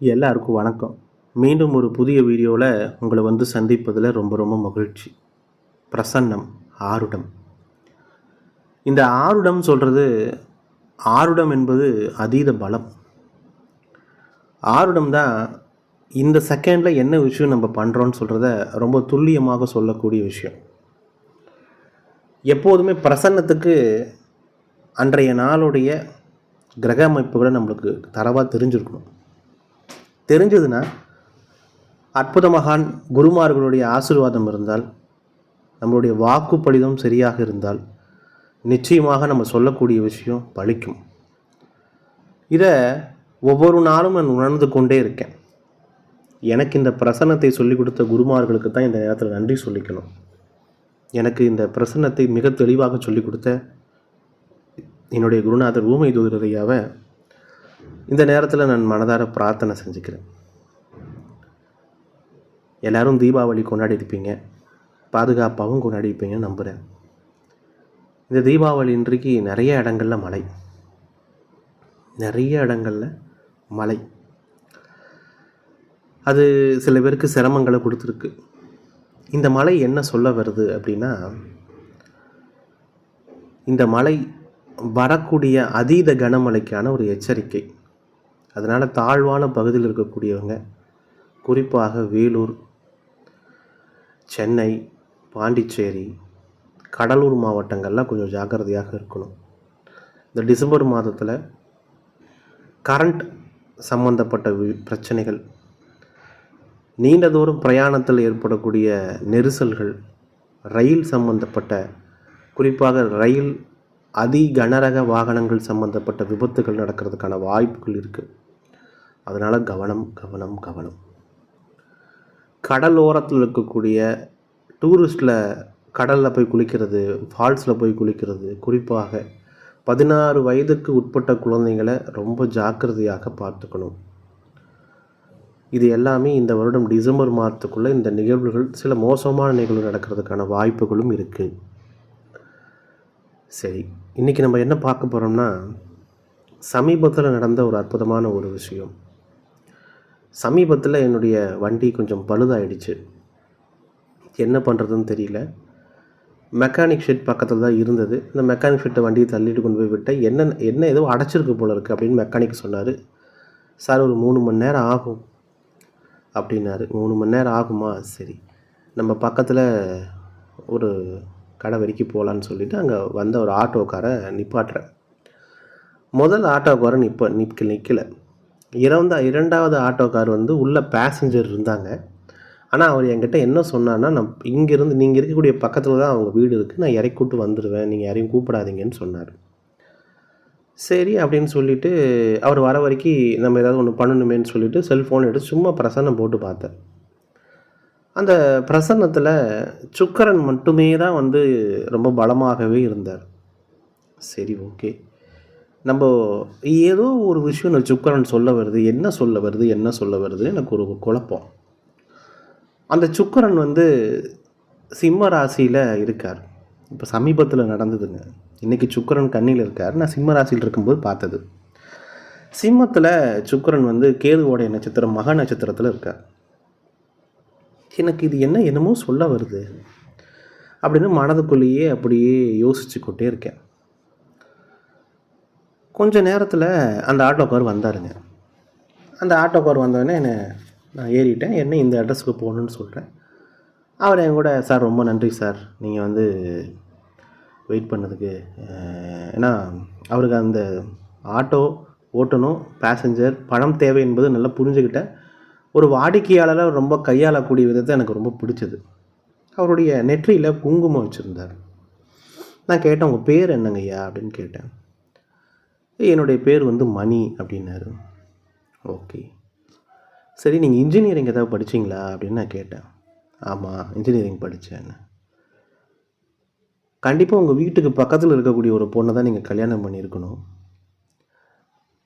எல்லாருக்கும் வணக்கம். மீண்டும் ஒரு புதிய வீடியோவில் உங்களை வந்து சந்திப்பதில் ரொம்ப ரொம்ப மகிழ்ச்சி. பிரசன்னம் ஆருடம். இந்த ஆருடம் சொல்கிறது ஆருடம் என்பது அதீத பலம். ஆருடம் தான் இந்த செகண்டில் என்ன விஷயம் நம்ம பண்ணுறோன்னு சொல்கிறத ரொம்ப துல்லியமாக சொல்லக்கூடிய விஷயம். எப்போதுமே பிரசன்னத்துக்கு அன்றைய நாளுடைய கிரக அமைப்புகளை நம்மளுக்கு தரவாக தெரிஞ்சிருக்கணும். தெரிஞ்சதுன்னா அற்புத மகான் குருமார்களுடைய ஆசீர்வாதம் இருந்தால் நம்மளுடைய வாக்குப்பளிதம் சரியாக இருந்தால் நிச்சயமாக நம்ம சொல்லக்கூடிய விஷயம் பலிக்கும் இதை ஒவ்வொரு நாளும் நான் உணர்ந்து கொண்டே இருக்கேன். எனக்கு இந்த பிரசன்னத்தை சொல்லிக் கொடுத்த குருமார்களுக்கு தான் இந்த நேரத்தில் நன்றி சொல்லிக்கணும். எனக்கு இந்த பிரசன்னத்தை மிக தெளிவாக சொல்லிக் கொடுத்த என்னுடைய குருநாதர் ஊமை தூதரையாவை இந்த நேரத்தில் நான் மனதார பிரார்த்தனை செஞ்சுக்கிறேன். எல்லோரும் தீபாவளி கொண்டாடி இருப்பீங்க. பாதுகாப்பாகவும் கொண்டாடி இருப்பீங்கன்னு நம்புகிறேன் இந்த தீபாவளி இன்றைக்கு நிறைய இடங்களில் மழை. நிறைய இடங்களில் மழை. அது சில பேருக்கு சிரமங்களை கொடுத்துருக்கு. இந்த மழை என்ன சொல்ல வருது அப்படின்னா இந்த மழை வரக்கூடிய அதீத கனமழைக்கான ஒரு எச்சரிக்கை. அதனால் தாழ்வான பகுதியில் இருக்கக்கூடியவங்க குறிப்பாக வேலூர் சென்னை பாண்டிச்சேரி கடலூர் மாவட்டங்கள்லாம் கொஞ்சம் ஜாக்கிரதையாக இருக்கணும். இந்த டிசம்பர் மாதத்தில் கரண்ட் சம்பந்தப்பட்ட வி- பிரச்சனைகள் நீண்ட தூரம் பிரயாணத்தில் ஏற்படக்கூடிய நெரிசல்கள் ரயில் சம்பந்தப்பட்ட குறிப்பாக ரயில் அதி கனரக வாகனங்கள் சம்பந்தப்பட்ட விபத்துகள் நடக்கிறதுக்கான வாய்ப்புகள் இருக்குது அதனால் கவனம் கவனம் கவனம். கடலோரத்தில் இருக்கக்கூடிய டூரிஸ்டில் கடலில் போய் குளிக்கிறது ஃபால்ஸில் போய் குளிக்கிறது குறிப்பாக பதினாறு வயதுக்கு உட்பட்ட குழந்தைங்களை ரொம்ப ஜாக்கிரதையாக பார்த்துக்கணும். இது எல்லாமே இந்த வருடம் டிசம்பர் மாதத்துக்குள்ளே இந்த நிகழ்வுகள் சில மோசமான நிகழ்வு நடக்கிறதுக்கான வாய்ப்புகளும் இருக்குது சரி இன்றைக்கி நம்ம என்ன பார்க்க போகிறோம்னா சமீபத்தில் நடந்த ஒரு அற்புதமான ஒரு விஷயம். சமீபத்தில் என்னுடைய வண்டி கொஞ்சம் பழுதாயிடுச்சு. என்ன பண்ணுறதுன்னு தெரியல. மெக்கானிக் ஷெட் பக்கத்தில் தான் இருந்தது. இந்த மெக்கானிக் ஷெட்டை வண்டியை தள்ளிட்டு கொண்டு போய் விட்டேன். என்ன என்ன ஏதோ அடைச்சிருக்கு போல இருக்குது அப்படின்னு மெக்கானிக் சொன்னார். சார் ஒரு மூணு மணி நேரம் ஆகும். அப்படின்னாரு. மூணு மணி நேரம் ஆகுமா? சரி. நம்ம பக்கத்தில் ஒரு கடை வரைக்கும் போகலான்னு சொல்லிவிட்டு அங்கே வந்த ஒரு ஆட்டோக்காரை நிப்பாட்டுறேன். முதல் ஆட்டோக்காரன் நிப்ப நிற்க நிற்கலை இரண்டா இரண்டாவது ஆட்டோக்கார் வந்து உள்ள பேசஞ்சர் இருந்தாங்க. ஆனால் அவர் என்கிட்ட என்ன சொன்னான்னா நான் இங்கேருந்து நீங்கள் இருக்கக்கூடிய பக்கத்தில் தான் அவங்க வீடு இருக்குது நான் இறக்கி கூட்டு வந்துடுவேன் நீங்கள் யாரையும் கூப்பிடாதீங்கன்னு சொன்னார். சரி அப்படின்னு சொல்லிட்டு அவர் வர வரைக்கும் நம்ம ஏதாவது ஒன்று பண்ணணுமேன்னு சொல்லிவிட்டு செல்ஃபோன் எடுத்து சும்மா பிரசன்னம் போட்டு பார்த்தேன் அந்த பிரசன்னத்தில் சுக்கரன் மட்டுமே தான் வந்து ரொம்ப பலமாகவே இருந்தார். சரி ஓகே. நம்ம ஏதோ ஒரு விஷயம் நான் சுக்கரன் சொல்ல வருது என்ன சொல்ல வருது என்ன சொல்ல வருது எனக்கு ஒரு குழப்பம். அந்த சுக்கரன் வந்து சிம்ம ராசியில் இருக்கார். இப்போ சமீபத்தில் நடந்ததுங்க. இன்றைக்கி சுக்கரன் கண்ணியில் இருக்கார். நான் சிம்ம ராசியில் இருக்கும்போது பார்த்தது. சிம்மத்தில் சுக்கரன் வந்து கேதுவோடைய நட்சத்திரம் மக நட்சத்திரத்தில் இருக்கார். எனக்கு இது என்ன என்னமோ சொல்ல வருது. அப்படின்னு மனதுக்குள்ளேயே அப்படியே யோசிச்சு கொண்டே இருக்கேன். கொஞ்சம் நேரத்தில் அந்த ஆட்டோக்கார் வந்தாருங்க. அந்த ஆட்டோக்கார் வந்தோடனே என்னை நான் ஏறிட்டேன். என்ன இந்த அட்ரஸுக்கு போகணுன்னு சொல்கிறேன் அவர் என் கூட சார் ரொம்ப நன்றி சார். நீங்கள் வந்து வெயிட் பண்ணதுக்கு ஏன்னா அவருக்கு அந்த ஆட்டோ ஓட்டணும் பேசஞ்சர் பணம் தேவை என்பது நல்லா புரிஞ்சுக்கிட்டேன் ஒரு வாடிக்கையாளராக ரொம்ப கையாளக்கூடிய விதத்தை எனக்கு ரொம்ப பிடிச்சது. அவருடைய நெற்றியில் குங்குமம் வச்சுருந்தார். நான் கேட்டேன் உங்கள் பேர் என்னங்கய்யா? அப்படின்னு கேட்டேன். என்னுடைய பேர் வந்து மணி அப்படின்னாரு. ஓகே. சரி நீங்கள் இன்ஜினியரிங் ஏதாவது படிச்சீங்களா அப்படின்னு நான் கேட்டேன். ஆமாம் இன்ஜினியரிங் படித்தேன் கண்டிப்பாக உங்கள் வீட்டுக்கு பக்கத்தில் இருக்கக்கூடிய ஒரு பொண்ணை தான் நீங்கள் கல்யாணம் பண்ணியிருக்கணும்.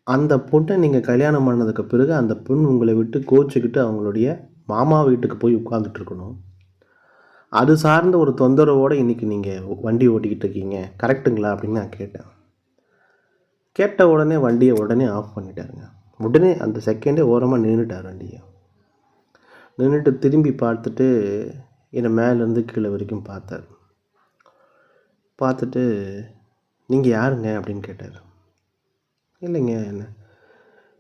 அந்த பொண்ணை நீங்கள் கல்யாணம் பண்ணதுக்கு பிறகு அந்த பொண்ணு உங்களை விட்டு கோச்சிக்கிட்டு அவங்களுடைய மாமா வீட்டுக்கு போய் உட்காந்துட்ருக்கணும் அது சார்ந்த ஒரு தொந்தரவோடு இன்றைக்கி நீங்கள் வண்டி ஓட்டிக்கிட்டு இருக்கீங்க. கரெக்டுங்களா அப்படின்னு நான் கேட்டேன். கேட்ட உடனே வண்டியை உடனே ஆஃப் பண்ணிட்டாருங்க. உடனே அந்த செகண்டே ஓரமாக நின்றுட்டார் வண்டியை. நின்றுட்டு திரும்பி பார்த்துட்டு என்னை மேலேருந்து கீழே வரைக்கும் பார்த்தார். பார்த்துட்டு நீங்கள் யாருங்க? அப்படின்னு கேட்டார். இல்லைங்க என்ன?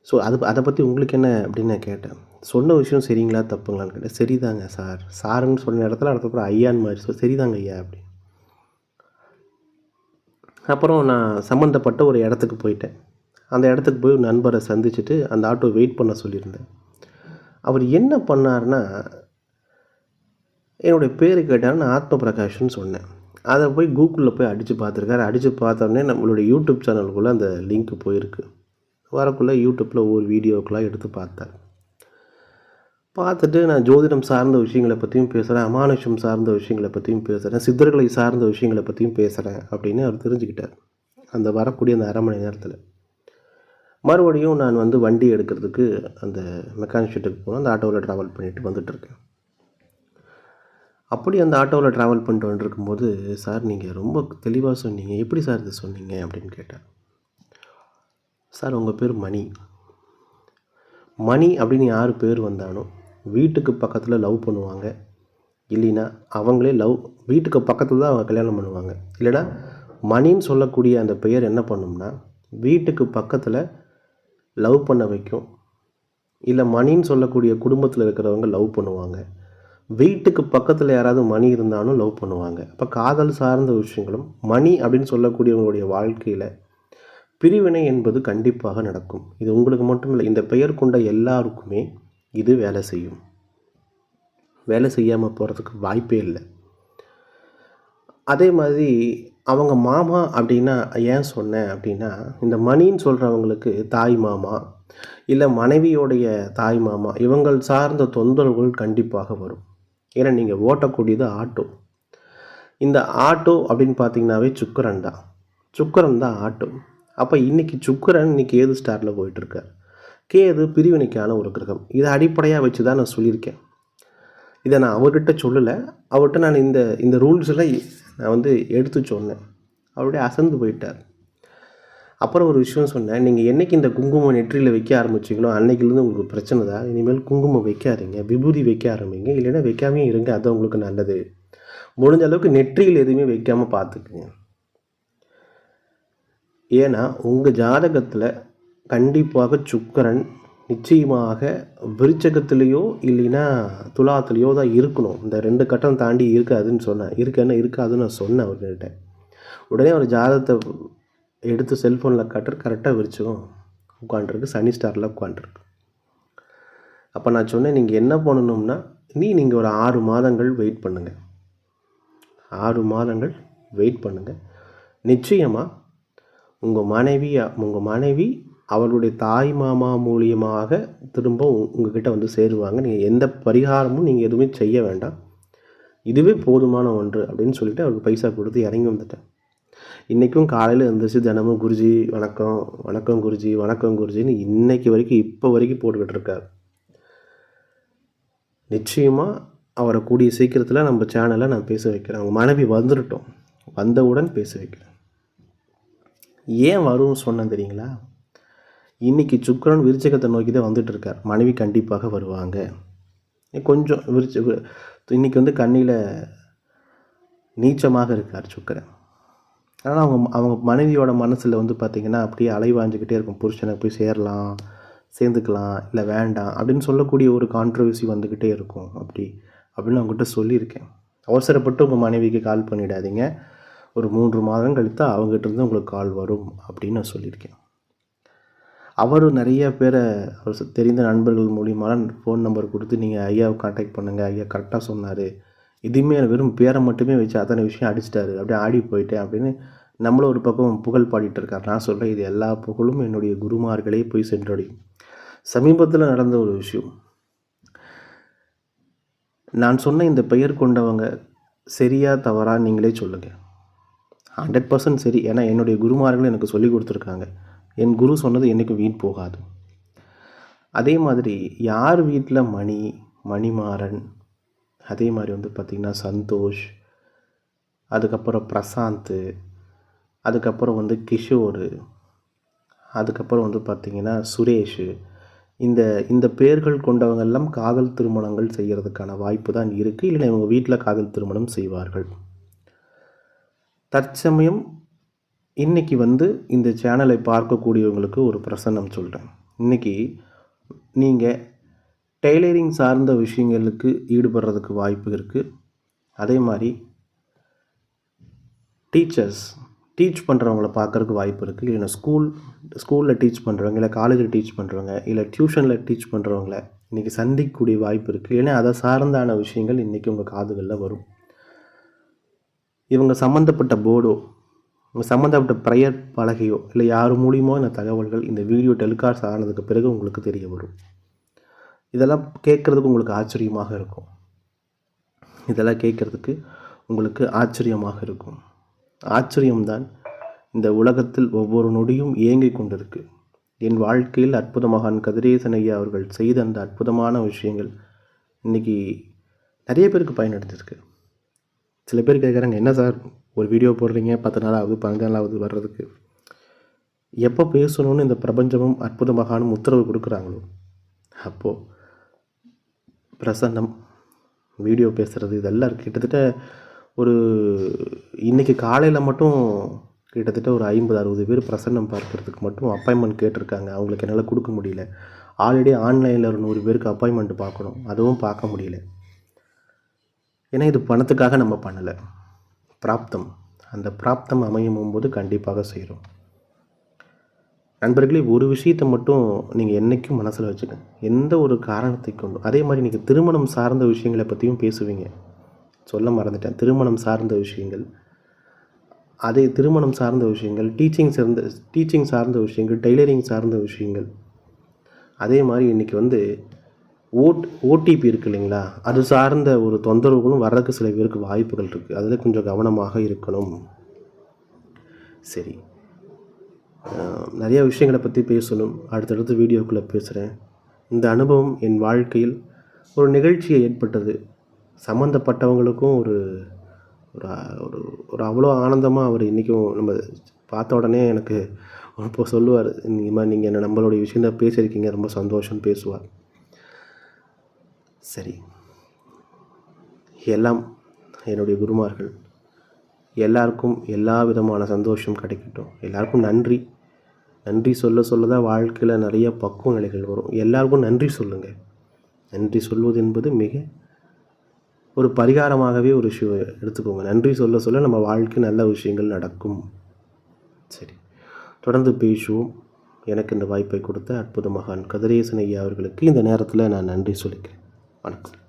ஸோ அது அதை பற்றி உங்களுக்கு என்ன அப்படின்னு நான் கேட்டேன். சொன்ன விஷயம் சரிங்களா? தப்புங்களான்னு கேட்டேன். சரிதாங்க சார். சாருன்னு சொன்ன இடத்துல அடுத்தப்பறம் ஐயான்னு மாதிரி ஸோ சரிதாங்க ஐயா அப்படின்னு. அப்புறம் நான் சம்மந்தப்பட்ட ஒரு இடத்துக்கு போயிட்டேன். அந்த இடத்துக்கு போய் நண்பரை சந்திச்சுட்டு அந்த ஆட்டோ வெயிட் பண்ண சொல்லியிருந்தேன். அவர் என்ன பண்ணாருன்னா என்னுடைய பேர் கேட்டால் நான் ஆத்ம பிரகாஷ்னு சொன்னேன். அதை போய் கூகுளில் போய் அடித்து பார்த்துருக்காரு. அடித்து பார்த்தோடனே நம்மளுடைய யூடியூப் சேனலுக்குள்ளே அந்த லிங்க் போயிருக்கு. வரக்குள்ளே யூடியூப்பில் ஒவ்வொரு வீடியோக்கெலாம் எடுத்து பார்த்தார். பார்த்துட்டு நான் ஜோதிடம் சார்ந்த விஷயங்களை பற்றியும் பேசுகிறேன் அமானுஷம் சார்ந்த விஷயங்களை பற்றியும் பேசுகிறேன் சித்தர்களை சார்ந்த விஷயங்களை பற்றியும் பேசுகிறேன் அப்படின்னு அவர் தெரிஞ்சுக்கிட்டார். அந்த வரக்கூடிய அந்த அரை மணி நேரத்தில். மறுபடியும் நான் வந்து வண்டி எடுக்கிறதுக்கு அந்த மெக்கானிக் ஷீட்டுக்கு போனேன். அந்த ஆட்டோவில் ட்ராவல் பண்ணிட்டு வந்துட்டுருக்கேன் அப்படி அந்த ஆட்டோவில் ட்ராவல் பண்ணிட்டு வந்துருக்கும்போது சார் நீங்கள் ரொம்ப தெளிவாக சொன்னீங்க. எப்படி சார் இது சொன்னீங்க? அப்படின்னு கேட்டார். சார் உங்கள் பேர் மணி. மணி அப்படின்னு யார் பேர் வந்தாலும் வீட்டுக்கு பக்கத்தில் லவ் பண்ணுவாங்க. இல்லைன்னா அவங்களே லவ் வீட்டுக்கு பக்கத்தில் தான் அவங்க கல்யாணம் பண்ணுவாங்க. இல்லைன்னா மணின்னு சொல்லக்கூடிய அந்த பெயர் என்ன பண்ணும்னா வீட்டுக்கு பக்கத்தில் லவ் பண்ண வைக்கும். இல்லை மணின்னு சொல்லக்கூடிய குடும்பத்தில் இருக்கிறவங்க லவ் பண்ணுவாங்க. வீட்டுக்கு பக்கத்தில் யாராவது மணி இருந்தாலும் லவ் பண்ணுவாங்க. அப்போ காதல் சார்ந்த விஷயங்களும் மணி அப்படின்னு சொல்லக்கூடியவங்களுடைய வாழ்க்கையில் பிரிவினை என்பது கண்டிப்பாக நடக்கும். இது உங்களுக்கு மட்டும் இல்லை இந்த பெயர் கொண்ட எல்லாருக்குமே இது வேலை செய்யும். வேலை செய்யாமல் போகிறதுக்கு வாய்ப்பே இல்லை. அதே மாதிரி அவங்க மாமா அப்படின்னா ஏன் சொன்னேன் அப்படின்னா இந்த மணின்னு சொல்கிறவங்களுக்கு தாய் மாமா இல்லை மனைவியோடைய தாய் மாமா இவங்கள் சார்ந்த தொந்தரவுகள் கண்டிப்பாக வரும். ஏன்னா நீங்கள் ஓட்டக்கூடியது ஆட்டோ. இந்த ஆட்டோ அப்படின்னு பார்த்தீங்கன்னாவே சுக்கரன் தான். சுக்கரன் தான் ஆட்டோ. அப்போ இன்றைக்கி சுக்கரன் இன்றைக்கி ஏது ஸ்டாரில் போயிட்டுருக்கார் கேது பிரிவினைக்கான ஒரு கிரகம். இதை அடிப்படையாக வச்சு தான் நான் சொல்லியிருக்கேன். இதை நான் அவர்கிட்ட சொல்லலை. அவர்கிட்ட நான் இந்த இந்த ரூல்ஸில் நான் வந்து எடுத்து சொன்னேன். அவருடைய அசந்து போயிட்டார். அப்புறம் ஒரு விஷயம் சொன்னேன். நீங்கள் என்றைக்கு இந்த குங்குமம் நெற்றியில் வைக்க ஆரம்பிச்சிங்களோ அன்னைக்கிலேருந்து உங்களுக்கு பிரச்சனை தான். இனிமேல் குங்குமம் வைக்காதீங்க. விபூதி வைக்க ஆரம்பிங்க. இல்லைன்னா வைக்காமே இருங்க. அது உங்களுக்கு நல்லது. முடிஞ்ச அளவுக்கு நெற்றியில் எதுவுமே வைக்காமல் பார்த்துக்குங்க. ஏன்னா உங்கள் ஜாதகத்தில் கண்டிப்பாக சுக்கரன் நிச்சயமாக விருச்சகத்துலேயோ இல்லைன்னா துலாத்துலேயோ தான் இருக்கணும். இந்த ரெண்டு கட்டம் தாண்டி இருக்காதுன்னு சொன்னேன் இருக்கேன்னு இருக்காதுன்னு நான் சொன்னேன் அவர்கிட்ட. உடனே அவர் ஜாதகத்தை எடுத்து செல்ஃபோனில் காட்டுற கரெக்டாக விரிச்சகம் உட்காண்ட்ருக்கு சனி ஸ்டாரில் உட்காண்ட்ருக்கு அப்போ நான் சொன்னேன் நீங்கள் என்ன பண்ணணும்னா நீ நீங்கள் ஒரு ஆறு மாதங்கள் வெயிட் பண்ணுங்கள் ஆறு மாதங்கள் வெயிட் பண்ணுங்கள் நிச்சயமாக உங்கள் மனைவி உங்கள் மனைவி அவளுடைய தாய் மாமா மூலியமாக திரும்ப உங்ககிட்ட வந்து சேருவாங்க. நீங்கள் எந்த பரிகாரமும் நீங்கள் எதுவுமே செய்ய வேண்டாம். இதுவே போதுமான ஒன்று அப்படின்னு சொல்லிட்டு அவருக்கு பைசா கொடுத்து இறங்கி வந்துட்டேன். இன்றைக்கும் காலையில் எழுந்திரிச்சு தினமும் குருஜி வணக்கம் வணக்கம் குருஜி வணக்கம் குருஜின்னு இன்னைக்கு வரைக்கும் இப்போ வரைக்கும் போட்டுக்கிட்டு இருக்கார். நிச்சயமாக அவரை கூடிய சீக்கிரத்தில் நம்ம சேனலை நான் பேச வைக்கிறேன். அவங்க மனைவி வந்துருட்டோம். வந்தவுடன் பேச வைக்கிறேன். ஏன் வரும் சொன்னேன் தெரியுங்களா? இன்றைக்கி சுக்கரன் விருச்சகத்தை நோக்கி தான் வந்துட்டு இருக்கார் மனைவி கண்டிப்பாக வருவாங்க. கொஞ்சம் விருச்ச இன்றைக்கி வந்து கண்ணியில் நீச்சமாக இருக்கார் சுக்கரன். ஆனால் அவங்க அவங்க மனைவியோட மனசில் வந்து பார்த்திங்கன்னா அப்படியே அலைவாஞ்சிக்கிட்டே இருக்கும். புருஷனை போய் சேரலாம் சேர்ந்துக்கலாம் இல்லை வேண்டாம் அப்படின்னு சொல்லக்கூடிய ஒரு கான்ட்ரவர்சி வந்துக்கிட்டே இருக்கும். அப்படி அப்படின்னு அவங்ககிட்ட சொல்லியிருக்கேன். அவசரப்பட்டு உங்கள் மனைவிக்கு கால் பண்ணிடாதீங்க. ஒரு மூன்று மாதம் கழித்து அவங்ககிட்ட இருந்து உங்களுக்கு கால் வரும் அப்படின்னு நான் சொல்லியிருக்கேன். அவரும் நிறைய பேரை அவர் தெரிந்த நண்பர்கள் மூலியமாக ஃபோன் நம்பர் கொடுத்து நீங்கள் ஐயாவை காண்டாக்ட் பண்ணுங்கள் ஐயா கரெக்டாக சொன்னார். இதுவுமே வெறும் பேரை மட்டுமே வச்சு அத்தனை விஷயம் அடிச்சிட்டாரு. அப்படியே ஆடி போயிட்டேன் அப்படின்னு நம்மளும் ஒரு பக்கம் புகழ் பாடிட்டு இருக்கார். நான் சொல்கிறேன் இது எல்லா புகழும் என்னுடைய குருமார்களே போய் சென்றடையும் சமீபத்தில் நடந்த ஒரு விஷயம். நான் சொன்ன இந்த பெயர் கொண்டவங்க சரியா தவறா நீங்களே சொல்லுங்கள் ஹண்ட்ரட் பர்சன்ட் சரி. ஏன்னா என்னுடைய குருமார்கள் எனக்கு சொல்லி கொடுத்துருக்காங்க. என் குரு சொன்னது என்றைக்கும் வீண் போகாது. அதே மாதிரி யார் வீட்டில் மணி மணிமாறன் அதே மாதிரி வந்து பார்த்திங்கன்னா சந்தோஷ் அதுக்கப்புறம் பிரசாந்த் அதுக்கப்புறம் வந்து கிஷோர் அதுக்கப்புறம் வந்து பார்த்திங்கன்னா சுரேஷ் இந்த இந்த பேர்கள் கொண்டவங்கெல்லாம் காதல் திருமணங்கள் செய்கிறதுக்கான வாய்ப்பு தான் இருக்குது இல்லைன்னா இவங்க வீட்டில் காதல் திருமணம் செய்வார்கள். தற்சமயம் இன்றைக்கி வந்து இந்த சேனலை பார்க்கக்கூடியவங்களுக்கு ஒரு பிரசன்னம் சொல்கிறேன் இன்றைக்கி நீங்கள் டெய்லரிங் சார்ந்த விஷயங்களுக்கு ஈடுபடுறதுக்கு வாய்ப்பு இருக்குது அதே மாதிரி டீச்சர்ஸ் டீச் பண்ணுறவங்கள பார்க்கறதுக்கு வாய்ப்பு இருக்குது இல்லைன்னா ஸ்கூல் ஸ்கூலில் டீச் பண்ணுறவங்க இல்லை காலேஜில் டீச் பண்ணுறவங்க இல்லை டியூஷனில் டீச் பண்ணுறவங்கள இன்றைக்கி சந்திக்கக்கூடிய வாய்ப்பு இருக்குது ஏன்னா அதை சார்ந்தான விஷயங்கள் இன்றைக்கி உங்கள் காதுகளில் வரும். இவங்க சம்மந்தப்பட்ட போர்டோ சம்மந்தப்பட்ட ப்ரையர் பலகையோ இல்லை யார் மூலியமோ இந்த தகவல்கள் இந்த வீடியோ டெலிகாஸ்ட் ஆனதுக்கு பிறகு உங்களுக்கு தெரிய வரும். இதெல்லாம் கேட்குறதுக்கு உங்களுக்கு ஆச்சரியமாக இருக்கும். இதெல்லாம் கேட்குறதுக்கு உங்களுக்கு ஆச்சரியமாக இருக்கும். ஆச்சரியம்தான் இந்த உலகத்தில் ஒவ்வொரு நொடியும் இயங்கிக் கொண்டிருக்கு. என் வாழ்க்கையில் அற்புத மகான் கதிரேசன் ஐயா அவர்கள் செய்த அந்த அற்புதமான விஷயங்கள் இன்றைக்கி நிறைய பேருக்கு பயனடைஞ்சிருக்கு. சில பேர் கேட்குறாங்க என்ன சார் ஒரு வீடியோ போடுறீங்க பத்து நாள் ஆகுது பன்னெண்டு நாள் ஆகுது வர்றதுக்கு. எப்போ பேசணும்னு இந்த பிரபஞ்சமும் அற்புத மகானும் உத்தரவு கொடுக்குறாங்களோ? அப்போது பிரசன்னம் வீடியோ பேசுகிறது இதெல்லாம் கிட்டத்தட்ட ஒரு இன்றைக்கி காலையில் மட்டும் கிட்டத்தட்ட ஒரு ஐம்பது அறுபது பேர் பிரசன்னம் பார்க்குறதுக்கு மட்டும் அப்பாயின்மெண்ட் கேட்டிருக்காங்க. அவங்களுக்கு என்னால் கொடுக்க முடியல. ஆல்ரெடி ஆன்லைனில் ஒரு நூறு பேருக்கு அப்பாயின்மெண்ட் பார்க்கணும். அதுவும் பார்க்க முடியல. ஏன்னா இது பணத்துக்காக நம்ம பண்ணலை. பிராப்தம். அந்த பிராப்தம் அமையும் போது கண்டிப்பாக செய்கிறோம் நண்பர்களே ஒரு விஷயத்தை மட்டும் நீங்கள் என்றைக்கும் மனசில் வச்சுக்கோங்க எந்த ஒரு காரணத்தை கொண்டும் அதே மாதிரி நீங்கள் திருமணம் சார்ந்த விஷயங்களை பற்றியும் பேசுவீங்க. சொல்ல மறந்துட்டேன். திருமணம் சார்ந்த விஷயங்கள் அதே திருமணம் சார்ந்த விஷயங்கள் டீச்சிங் சார்ந்த டீச்சிங் சார்ந்த விஷயங்கள் டெய்லரிங் சார்ந்த விஷயங்கள். அதே மாதிரி இன்றைக்கி வந்து ஓட் ஓடிபி இருக்கு இல்லைங்களா? அது சார்ந்த ஒரு தொந்தரவுகளும் வர்றதுக்கு சில பேருக்கு வாய்ப்புகள் இருக்குது அதில் கொஞ்சம் கவனமாக இருக்கணும். சரி. நிறையா விஷயங்களை பற்றி பேசணும். அடுத்தடுத்து வீடியோக்குள்ளே பேசுகிறேன் இந்த அனுபவம் என் வாழ்க்கையில் ஒரு நிகழ்ச்சியை ஏற்பட்டது. சம்மந்தப்பட்டவங்களுக்கும் ஒரு ஒரு ஒரு ஒரு அவ்வளோ ஆனந்தமாக அவர் இன்றைக்கும் நம்ம பார்த்த உடனே எனக்கு இப்போ சொல்லுவார் இந்த மாதிரி நீங்கள் என்ன நம்மளுடைய விஷயம் தான் பேசியிருக்கீங்க. ரொம்ப சந்தோஷம் பேசுவார். சரி. எல்லாம் என்னுடைய குருமார்கள். எல்லாருக்கும் எல்லா விதமான சந்தோஷம் கிடைக்கட்டும். எல்லாருக்கும் நன்றி. நன்றி சொல்ல சொல்ல தான் வாழ்க்கையில் நிறைய பக்குவ நிலைகள் வரும். எல்லாருக்கும் நன்றி சொல்லுங்கள் நன்றி சொல்வது என்பது மிக ஒரு பரிகாரமாகவே ஒரு விஷயம் எடுத்துக்கோங்க. நன்றி சொல்ல சொல்ல நம்ம வாழ்க்கை நல்ல விஷயங்கள் நடக்கும். சரி. தொடர்ந்து பேசுவோம். எனக்கு இந்த வாய்ப்பை கொடுத்த அற்புத மகான் கதிரேசன் ஐயா அவர்களுக்கு இந்த நேரத்தில் நான் நன்றி சொல்லிக்கிறேன். வணக்கம்